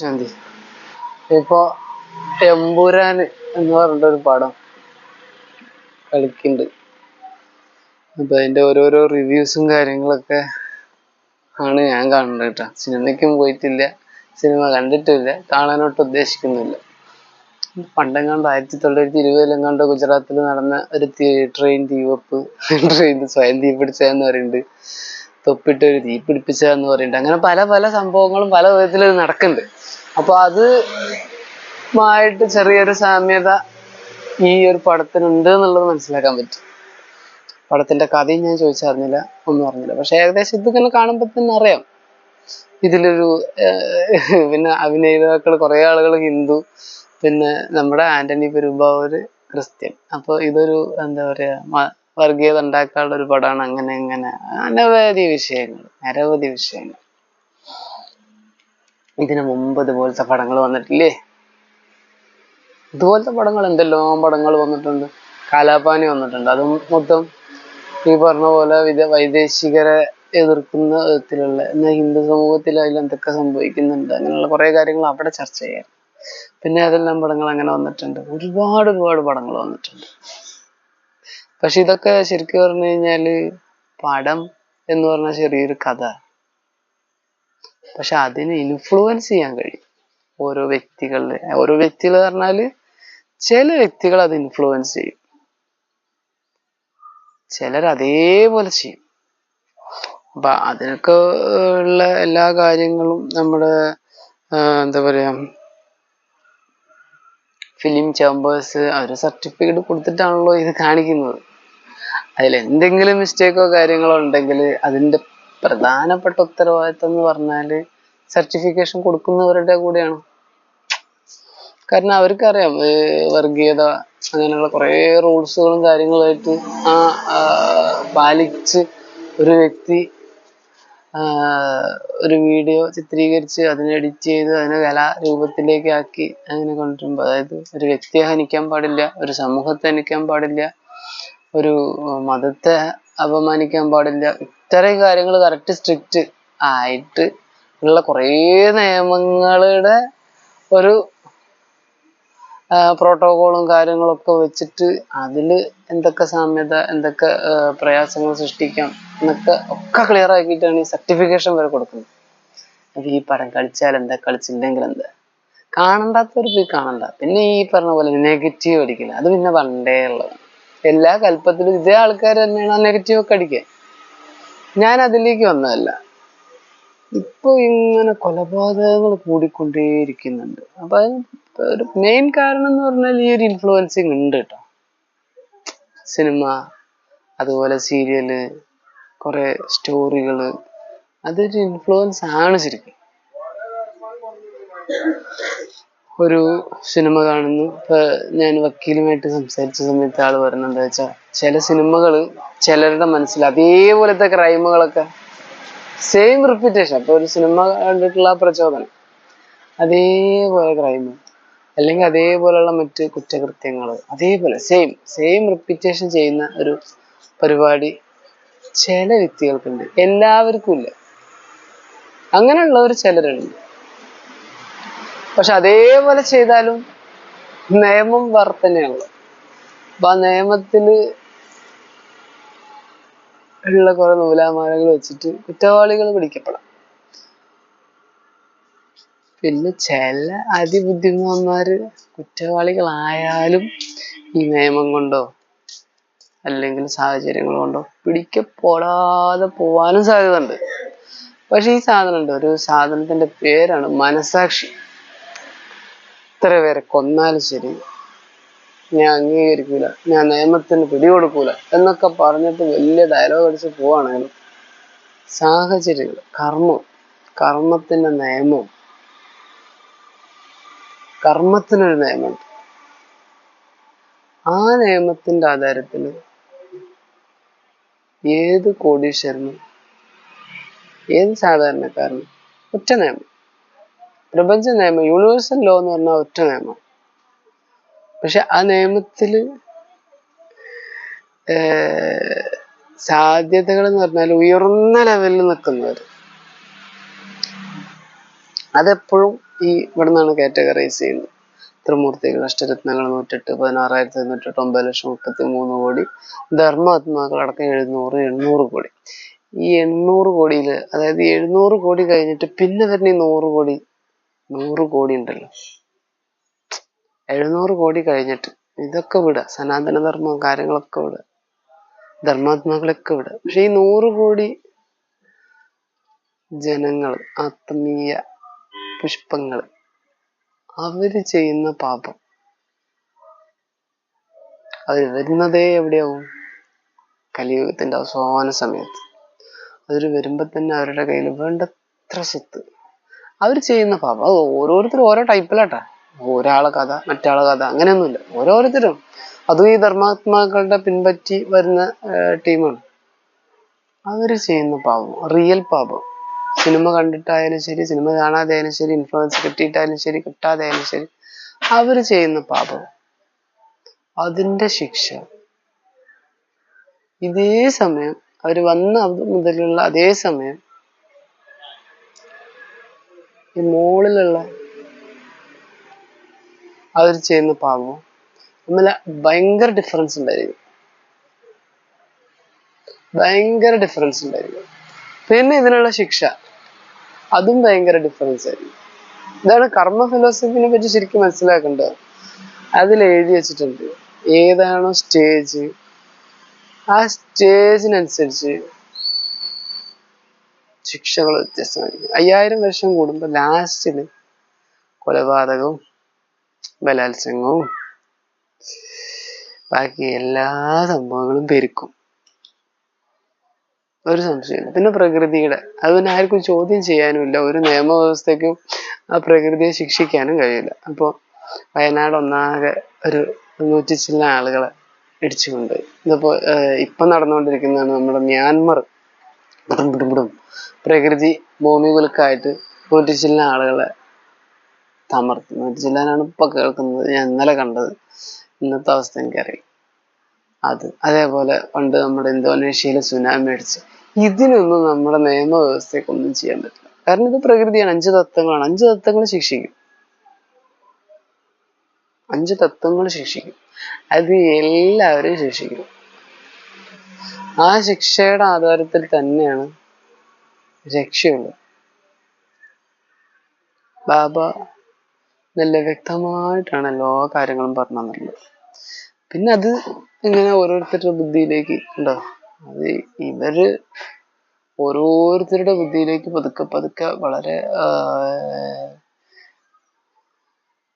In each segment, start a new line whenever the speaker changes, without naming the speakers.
ശാന്തി. ഇപ്പൊ എമ്പുരാൻ എന്ന് പറഞ്ഞിട്ടൊരു പടം കളിക്കുന്നുണ്ട് അപ്പൊ അതിന്റെ ഓരോരോ റിവ്യൂസും കാര്യങ്ങളൊക്കെ ആണ് ഞാൻ കാണുന്നത് കേട്ടോ. സിനിമയ്ക്കും പോയിട്ടില്ല സിനിമ കണ്ടിട്ടില്ല കാണാനോട്ട് ഉദ്ദേശിക്കുന്നില്ല. പണ്ടെങ്ങാണ്ട് ആയിരത്തി തൊള്ളായിരത്തി ഇരുപതിലെങ്ങാണ്ട് ഗുജറാത്തിൽ നടന്ന ഒരു ട്രെയിൻ തീവപ്പ് ട്രെയിൻ സ്വയം തീപിടിച്ചതെന്ന് പറയുന്നുണ്ട്. തൊപ്പിട്ട് ഒരു തീ പിടിപ്പിച്ചതെന്ന് പറയുന്നുണ്ട് അങ്ങനെ പല പല സംഭവങ്ങളും പല വിധത്തിൽ നടക്കുന്നുണ്ട്. അപ്പൊ അത് മായിട്ട് ചെറിയൊരു സാമ്യത ഈ ഒരു പടത്തിനുണ്ട് എന്നുള്ളത് മനസ്സിലാക്കാൻ പറ്റും. പടത്തിന്റെ കഥയും ഞാൻ ചോദിച്ചറിഞ്ഞില്ല ഒന്നും അറിഞ്ഞില്ല. പക്ഷെ ഏകദേശം ഇതിങ്ങനെ കാണുമ്പോൾ തന്നെ അറിയാം. ഇതിലൊരു പിന്നെ അഭിനേതാക്കൾ കുറെ ആളുകൾ ഹിന്ദു പിന്നെ നമ്മുടെ ആന്റണി പെരുമ്പാവൂര് ക്രിസ്ത്യൻ. അപ്പൊ ഇതൊരു എന്താ പറയാ വർഗീയത ഉണ്ടാക്കാനുള്ള ഒരു പടമാണ് അങ്ങനെ അങ്ങനെ അനവധി വിഷയങ്ങൾ നിരവധി വിഷയങ്ങൾ. ഇതിനു മുമ്പ് ഇതുപോലത്തെ പടങ്ങൾ വന്നിട്ടില്ലേ? ഇതുപോലത്തെ പടങ്ങൾ എന്തെല്ലാം പടങ്ങൾ വന്നിട്ടുണ്ട്. കാലാപാനി വന്നിട്ടുണ്ട്. അതും മൊത്തം ഈ പറഞ്ഞ പോലെ വിദ വൈദേശികരെ എതിർക്കുന്ന വിധത്തിലുള്ള എന്നാൽ ഹിന്ദു സമൂഹത്തിൽ അതിൽ എന്തൊക്കെ സംഭവിക്കുന്നുണ്ട് അങ്ങനെയുള്ള കുറെ കാര്യങ്ങൾ അവിടെ ചർച്ച ചെയ്യാം. പിന്നെ അതെല്ലാം പടങ്ങൾ അങ്ങനെ വന്നിട്ടുണ്ട്. ഒരുപാട് ഒരുപാട് പടങ്ങൾ വന്നിട്ടുണ്ട്. പക്ഷെ ഇതൊക്കെ ശരിക്കും പറഞ്ഞു കഴിഞ്ഞാൽ പടം എന്ന് പറഞ്ഞ ചെറിയൊരു കഥ. പക്ഷെ അതിനെ ഇൻഫ്ലുവൻസ് ചെയ്യാൻ കഴിയും. ഓരോ വ്യക്തികളുടെ ഓരോ വ്യക്തികൾ പറഞ്ഞാൽ ചില വ്യക്തികൾ അത് ഇൻഫ്ലുവൻസ് ചെയ്യും. ചിലർ അതേപോലെ ചെയ്യും. അപ്പൊ അതിനൊക്കെ ഉള്ള എല്ലാ കാര്യങ്ങളും നമ്മുടെ എന്താ പറയാ ഫിലിം ചേമ്പേഴ്സ് അവർ സർട്ടിഫിക്കറ്റ് കൊടുത്തിട്ടാണല്ലോ ഇത് കാണിക്കുന്നത്. അതിൽ എന്തെങ്കിലും മിസ്റ്റേക്കോ കാര്യങ്ങളോ ഉണ്ടെങ്കിൽ അതിന്റെ പ്രധാനപ്പെട്ട ഉത്തരവാദിത്തം എന്ന് പറഞ്ഞാൽ സർട്ടിഫിക്കേഷൻ കൊടുക്കുന്നവരുടെ കൂടെയാണ്. കാരണം അവർക്കറിയാം വർഗീയത അങ്ങനെയുള്ള കുറേ റൂൾസുകളും കാര്യങ്ങളുമായിട്ട് ആ പാലിച്ച് ഒരു വ്യക്തി ഒരു വീഡിയോ ചിത്രീകരിച്ച് അതിനെ എഡിറ്റ് ചെയ്ത് അതിനെ കലാരൂപത്തിലേക്ക് ആക്കി അങ്ങനെ കൊണ്ടുവരുമ്പോൾ അതായത് ഒരു വ്യക്തിയെ ഹനിക്കാൻ പാടില്ല ഒരു സമൂഹത്തെ ഹനിക്കാൻ പാടില്ല ഒരു മതത്തെ അപമാനിക്കാൻ പാടില്ല ഇത്തരം കാര്യങ്ങൾ കറക്റ്റ് സ്ട്രിക്റ്റ് ആയിട്ട് ഉള്ള കുറേ നിയമങ്ങളുടെ ഒരു പ്രോട്ടോകോളും കാര്യങ്ങളൊക്കെ വെച്ചിട്ട് അതിൽ എന്തൊക്കെ സാമ്യത എന്തൊക്കെ പ്രയാസങ്ങൾ സൃഷ്ടിക്കാം എന്നൊക്കെ ഒക്കെ ക്ലിയർ ആക്കിയിട്ടാണ് ഈ സർട്ടിഫിക്കേഷൻ വരെ കൊടുക്കുന്നത്. അപ്പൊ ഈ പടം കളിച്ചാൽ എന്താ കളിച്ചില്ലെങ്കിൽ എന്താ? കാണണ്ടാത്തവർ പോയി കാണണ്ട. പിന്നെ ഈ പറഞ്ഞ പോലെ നെഗറ്റീവ് അടിക്കില്ല അത് പിന്നെ പണ്ടേ ഉള്ളതാണ് എല്ലാ കൽപ്പത്തിലും ഇതേ ആൾക്കാർ തന്നെയാണ് ആ നെഗറ്റീവ് ഒക്കെ അടിക്കുക. ഞാൻ അതിലേക്ക് വന്നതല്ല. ഇപ്പൊ ഇങ്ങനെ കൊലപാതകങ്ങൾ കൂടിക്കൊണ്ടേയിരിക്കുന്നുണ്ട്. അപ്പൊ ഒരു മെയിൻ കാരണം എന്ന് പറഞ്ഞാൽ ഈ ഒരു ഇൻഫ്ലുവൻസിങ് ഉണ്ട് കേട്ടോ. സിനിമ അതുപോലെ സീരിയൽ കുറെ സ്റ്റോറികൾ അതൊരു ഇൻഫ്ലുവൻസ് ആണ് ശരിക്കും. ഒരു സിനിമ കാണുന്നു. ഇപ്പൊ ഞാൻ വക്കീലുമായിട്ട് സംസാരിച്ച സമയത്ത് ആൾ പറയുന്നത് എന്താ വെച്ചാൽ ചില സിനിമകൾ ചിലരുടെ മനസ്സിൽ അതേപോലത്തെ ക്രൈമുകളൊക്കെ സെയിം റിപ്പീറ്റേഷൻ അപ്പൊ ഒരു സിനിമ കണ്ടിട്ടുള്ള പ്രചോദനം. അതേപോലെ ക്രൈം അല്ലെങ്കിൽ അതേപോലെയുള്ള മറ്റ് കുറ്റകൃത്യങ്ങൾ അതേപോലെ സെയിം സെയിം റിപ്പീറ്റേഷൻ ചെയ്യുന്ന ഒരു പരിപാടി ചില വ്യക്തികൾക്കുണ്ട്. എല്ലാവർക്കും ഇല്ല. അങ്ങനെയുള്ളവർ ചിലരുണ്ട്. പക്ഷെ അതേപോലെ ചെയ്താലും നിയമം വർത്തനയാണ് അപ്പൊ ആ നിയമത്തിൽ ഉള്ള കുറെ നൂലാമാലകൾ വെച്ചിട്ട് കുറ്റവാളികൾ പിടിക്കപ്പെടാം. പിന്നെ ചില അതിബുദ്ധിമാന്മാര് കുറ്റവാളികളായാലും ഈ നിയമം കൊണ്ടോ അല്ലെങ്കിൽ സാഹചര്യങ്ങൾ കൊണ്ടോ പിടിക്കപ്പെടാതെ പോവാനും സാധ്യത ഉണ്ട് പക്ഷെ ഈ സാധനം ഉണ്ട് ഒരു സാധനത്തിന്റെ പേരാണ് മനസാക്ഷി. ഇത്ര പേരെ കൊന്നാലും ശരി ഞാൻ അംഗീകരിക്കൂല ഞാൻ നിയമത്തിന് പിടികൊടുക്കൂല എന്നൊക്കെ പറഞ്ഞിട്ട് വലിയ ഡയലോഗ് അടിച്ച് പോവാണെങ്കിലും സാഹചര്യങ്ങൾ കർമ്മം കർമ്മത്തിന്റെ നിയമം കർമ്മത്തിനൊരു നിയമമുണ്ട്. ആ നിയമത്തിന്റെ ആധാരത്തിൽ ഏത് കോടീശ്വരനും ഏത് സാധാരണക്കാരനും ഒറ്റ നിയമം. പ്രപഞ്ച നിയമം യൂണിവേഴ്സൽ ലോ എന്ന് പറഞ്ഞാൽ ഒറ്റ നിയമം. പക്ഷെ ആ നിയമത്തിൽ സാധ്യതകൾ എന്ന് പറഞ്ഞാൽ ഉയർന്ന ലെവലിൽ നിൽക്കുന്നവർ അതെപ്പോഴും ഈ ഇവിടെ നിന്നാണ് കാറ്റഗറൈസ് ചെയ്യുന്നത്. ത്രിമൂർത്തികൾ അഷ്ടരത്നങ്ങൾ നൂറ്റെട്ട് പതിനാറായിരത്തി തൊണ്ണൂറ്റെട്ട് ഒമ്പത് ലക്ഷം മുപ്പത്തി മൂന്ന് കോടി ധർമാത്മാക്കൾ അടക്കം എഴുന്നൂറ് എണ്ണൂറ് കോടി. ഈ എണ്ണൂറ് കോടിയിൽ അതായത് എഴുന്നൂറ് കോടി കഴിഞ്ഞിട്ട് പിന്നെ വരുന്ന ഈ നൂറ് കോടി നൂറ് കോടി ഉണ്ടല്ലോ. എഴുന്നൂറ് കോടി കഴിഞ്ഞിട്ട് ഇതൊക്കെ വിട. സനാതന ധർമ്മം കാര്യങ്ങളൊക്കെ വിടുക ധർമാത്മാക്കളൊക്കെ വിട. പക്ഷെ ഈ നൂറ് കോടി ജനങ്ങൾ ആത്മീയ പുഷ്പങ്ങൾ അവർ ചെയ്യുന്ന പാപം. അവർ വരുന്നതേ എവിടെയാവും? കലിയുഗത്തിന്റെ അവസാന സമയത്ത്. അവർ വരുമ്പോ തന്നെ അവരുടെ കയ്യിൽ വേണ്ടത്ര സ്വത്ത്. അവർ ചെയ്യുന്ന പാപം. അത് ഓരോരുത്തരും ഓരോ ടൈപ്പിലാട്ടാ. ഒരാളെ കഥ മറ്റാളെ കഥ അങ്ങനെയൊന്നുമില്ല. ഓരോരുത്തരും. അതും ഈ ധർമാത്മാക്കളുടെ പിൻപറ്റി വരുന്ന ടീമാണ്. അവർ ചെയ്യുന്ന പാപം റിയൽ പാപം. സിനിമ കണ്ടിട്ടായാലും ശരി സിനിമ കാണാതെയായാലും ശരി ഇൻഫ്ലുവൻസ് കിട്ടിയിട്ടായാലും ശരി കിട്ടാതെയായാലും ശരി അവർ ചെയ്യുന്ന പാപം അതിന്റെ ശിക്ഷ. ഇതേ സമയം അവർ വന്ന മുതലുള്ള അതേ സമയം ഈ മോളിലുള്ള അവർ ചെയ്യുന്ന പാപം തമ്മിൽ ഭയങ്കര ഡിഫറൻസ് ഉണ്ടായിരിക്കും. ഭയങ്കര ഡിഫറൻസ് ഉണ്ടായിരിക്കും. പിന്നെ ഇതിനുള്ള ശിക്ഷ. അതും ഭയങ്കര ഡിഫറൻസ് ആയിരിക്കും. ഇതാണ് കർമ്മ ഫിലോസഫിനെ പറ്റി ശരിക്കും മനസ്സിലാക്കേണ്ടത്. അതിൽ എഴുതി വെച്ചിട്ടുണ്ട്. ഏതാണോ സ്റ്റേജ് ആ സ്റ്റേജിനനുസരിച്ച് ശിക്ഷകൾ വ്യത്യസ്തമായിരിക്കും. അയ്യായിരം വർഷം കൂടുമ്പോൾ ലാസ്റ്റിൽ കൊലപാതകവും ബലാത്സംഗവും ബാക്കി എല്ലാ സംഭവങ്ങളും പെരുക്കും ഒരു സംശയമില്ല പിന്നെ പ്രകൃതിയുടെ. അത് പിന്നെ ആർക്കും ചോദ്യം ചെയ്യാനുമില്ല. ഒരു നിയമവ്യവസ്ഥയ്ക്കും ആ പ്രകൃതിയെ ശിക്ഷിക്കാനും കഴിയില്ല. അപ്പോൾ വയനാട് ഒന്നാകെ ഒരു നൂറ്റി ചില്ല ആളുകളെ ഇടിച്ചുകൊണ്ട് ഇതിപ്പോൾ ഇതിപ്പോ ഇപ്പൊ നടന്നുകൊണ്ടിരിക്കുന്നതാണ് നമ്മുടെ മ്യാൻമർ. ബിടും പ്രകൃതി ഭൂമി കുലുക്കായിട്ട് നൂറ്റി ചില്ല ആളുകളെ തമർത്തി. നൂറ്റി ചില്ലാനാണ് ഇപ്പൊ കേൾക്കുന്നത്. ഞാൻ ഇന്നലെ കണ്ടത്. ഇന്നത്തെ അവസ്ഥ എനിക്കറിയാം അത് അതേപോലെ പണ്ട് നമ്മുടെ ഇന്തോനേഷ്യയിലെ സുനാമി അടിച്ച് ഇതിനൊന്നും നമ്മുടെ നിയമവ്യവസ്ഥയ്ക്ക് ഒന്നും ചെയ്യാൻ പറ്റില്ല. കാരണം ഇത് പ്രകൃതിയാണ്. അഞ്ച് തത്വങ്ങളാണ്. അഞ്ച് തത്വങ്ങൾ ശിക്ഷിക്കും. അഞ്ച് തത്വങ്ങൾ ശിക്ഷിക്കും. അത് എല്ലാവരും ശിക്ഷിക്കും. ആ ശിക്ഷയുടെ ആധാരത്തിൽ തന്നെയാണ് രക്ഷയുള്ളത്. ബാബ നല്ല വ്യക്തമായിട്ടാണ് എല്ലാ കാര്യങ്ങളും പറഞ്ഞു തന്നിട്ടുള്ളത് പിന്നെ അത് ഇങ്ങനെ ഓരോരുത്തരുടെ ബുദ്ധിയിലേക്ക് ഉണ്ടോ? അത് ഇവർ ഓരോരുത്തരുടെ ബുദ്ധിയിലേക്ക് പതുക്കെ പതുക്കെ വളരെ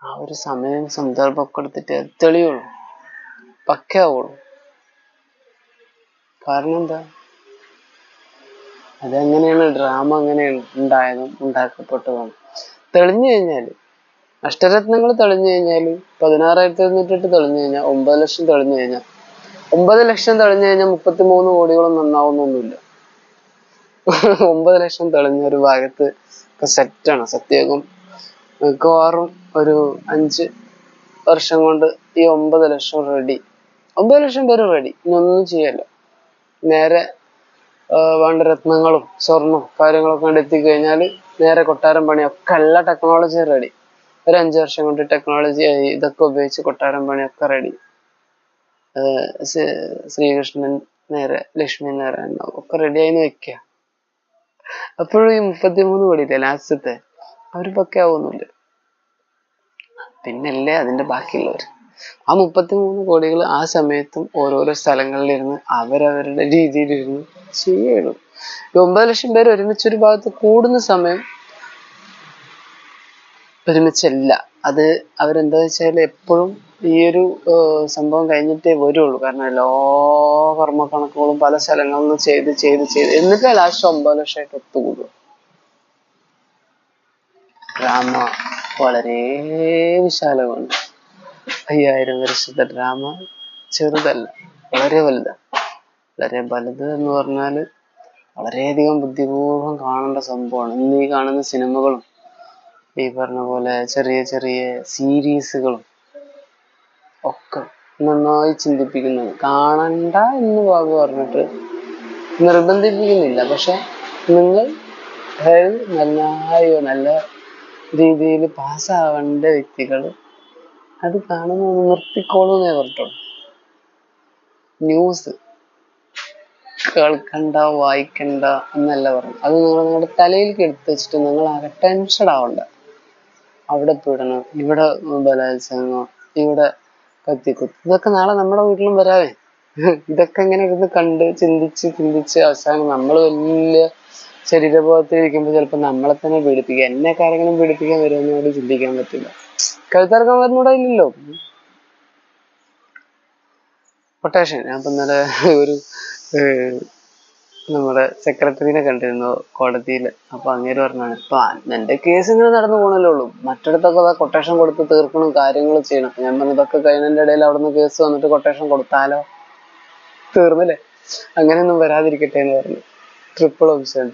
ആ ഒരു സമയം സന്ദർഭമൊക്കെ എടുത്തിട്ട് തെളിയുള്ളൂ. പക്കയാവുള്ളൂ. കാരണം എന്താ? അതെങ്ങനെയാണ് ഡ്രാമ അങ്ങനെ ഉണ്ടായതും ഉണ്ടാക്കപ്പെട്ടതും? തെളിഞ്ഞു കഴിഞ്ഞാൽ അഷ്ടരത്നങ്ങൾ തെളിഞ്ഞു കഴിഞ്ഞാൽ പതിനാറായിരത്തി എഴുന്നൂറ്റെട്ട് തെളിഞ്ഞു കഴിഞ്ഞാൽ ഒമ്പത് ലക്ഷം തെളിഞ്ഞു കഴിഞ്ഞാൽ ഒമ്പത് ലക്ഷം തെളിഞ്ഞു കഴിഞ്ഞാൽ മുപ്പത്തി മൂന്ന് കോടികളും നന്നാവുന്നൊന്നുമില്ല. ഒമ്പത് ലക്ഷം തെളിഞ്ഞ ഒരു ഭാഗത്ത് സെറ്റാണ് സത്യകം മിക്കവാറും ഒരു അഞ്ച് വർഷം കൊണ്ട് ഈ ഒമ്പത് ലക്ഷം റെഡി ഒമ്പത് ലക്ഷം പേര് റെഡി ഇനി ഒന്നും ചെയ്യല്ല. നേരെ വേണ്ട രത്നങ്ങളും സ്വർണം കാര്യങ്ങളൊക്കെ കൊണ്ട് എത്തിക്കഴിഞ്ഞാൽ നേരെ കൊട്ടാരം പണിയൊക്കെ എല്ലാ ടെക്നോളജിയും റെഡി ഒരു അഞ്ചു വർഷം കൊണ്ട് ടെക്നോളജി ഇതൊക്കെ ഉപയോഗിച്ച് കൊട്ടാരം പണിയൊക്കെ റെഡി ശ്രീകൃഷ്ണൻ നേരെ ലക്ഷ്മി നാരായണൻ ഒക്കെ റെഡി ആയിന്ന് വെക്കുക അപ്പോഴും ഈ മുപ്പത്തിമൂന്ന് കോടിയില്ലേ ലാസ്റ്റത്തെ പക്ക ആവുന്നില്ല പിന്നല്ലേ അതിന്റെ ബാക്കിയുള്ളവർ ആ മുപ്പത്തിമൂന്ന് കോടികൾ ആ സമയത്തും ഓരോരോ സ്ഥലങ്ങളിലിരുന്ന് അവരവരുടെ രീതിയിലിരുന്ന് ചെയ്യണം ഈ ഒമ്പത് ലക്ഷം പേര് ഒരുമിച്ച് ഒരു ഭാഗത്ത് കൂടുന്ന സമയം ഒരുമിച്ചല്ല. അത് അവരെന്താ വെച്ചാൽ എപ്പോഴും ഈ ഒരു സംഭവം കഴിഞ്ഞിട്ടേ വരുള്ളൂ. കാരണം എല്ലാ കർമ്മ കണക്കുകളും പല സ്ഥലങ്ങളിൽ നിന്ന് ചെയ്ത് ചെയ്ത് ചെയ്ത് എന്നിട്ട് ലാസ്റ്റ് ഒമ്പത് ലക്ഷമായിട്ട് ഒത്തുകൂടും ഡ്രാമ വളരെ വിശാലമാണ് അയ്യായിരം വർഷത്തെ ഡ്രാമ ചെറുതല്ല വളരെ വലുതാണ് വളരെ വലുത് എന്ന് പറഞ്ഞാൽ വളരെയധികം ബുദ്ധിപൂർവം കാണേണ്ട സംഭവമാണ്. ഇന്ന് ഈ കാണുന്ന സിനിമകളും ഈ പറഞ്ഞ പോലെ ചെറിയ ചെറിയ സീരീസുകളും ഒക്കെ നന്നായി ചിന്തിപ്പിക്കുന്നത്. കാണണ്ട എന്ന് ബാബു പറഞ്ഞിട്ട് നിർബന്ധിപ്പിക്കുന്നില്ല. പക്ഷെ നിങ്ങൾ നന്നായോ നല്ല രീതിയിൽ പാസ്സാവേണ്ട വ്യക്തികൾ അത് കാണുന്നത് നിർത്തിക്കോളൂ എന്നേ ന്യൂസ് കേൾക്കണ്ട വായിക്കണ്ട എന്നല്ല പറഞ്ഞു അത് നിങ്ങൾ നിങ്ങളുടെ തലയിൽ എടുത്ത് വെച്ചിട്ട് നിങ്ങൾ ആകെ ടെൻഷൻ ആവണ്ട അവിടെ പീഡനം ഇവിടെ ബലാത്സംഗം ഇവിടെ കത്തിക്കുത്ത്. ഇതൊക്കെ നാളെ നമ്മുടെ വീട്ടിലും വരാവേ. ഇതൊക്കെ ഇങ്ങനെ ഇരുന്ന് കണ്ട് ചിന്തിച്ച് ചിന്തിച്ച് അവസാനം നമ്മൾ വലിയ ശരീരബോധത്തിൽ ഇരിക്കുമ്പോൾ ചിലപ്പോൾ നമ്മളെ തന്നെ പീഡിപ്പിക്കുക. എന്നെ ആരെങ്കിലും പീഡിപ്പിക്കാൻ വരുമെന്നോട് ചിന്തിക്കാൻ പറ്റില്ല. കഴുത്തിറക്കാൻ വരുന്നൂടെ ഇല്ലല്ലോ. കൊട്ടേഷൻ ഞാൻ ഇപ്പൊ ഇന്നലെ ഒരു നമ്മുടെ സെക്രട്ടറിനെ കണ്ടിരുന്നു കോടതിയിൽ അപ്പൊ അങ്ങേര് പറഞ്ഞാണ് ഇപ്പൊ എന്റെ കേസ് ഇങ്ങനെ നടന്നു പോകണല്ലേ ഉള്ളൂ. മറ്റിടത്തൊക്കെ കൊട്ടേഷൻ കൊടുത്ത് തീർക്കണം കാര്യങ്ങൾ ചെയ്യണം. ഞാൻ പറഞ്ഞു ഇതൊക്കെ കഴിഞ്ഞതിന്റെ ഇടയിൽ അവിടുന്ന് കേസ് വന്നിട്ട് കൊട്ടേഷൻ കൊടുത്താലോ? തീർന്നില്ലേ? അങ്ങനെയൊന്നും വരാതിരിക്കട്ടെ എന്ന് പറഞ്ഞു. Triple option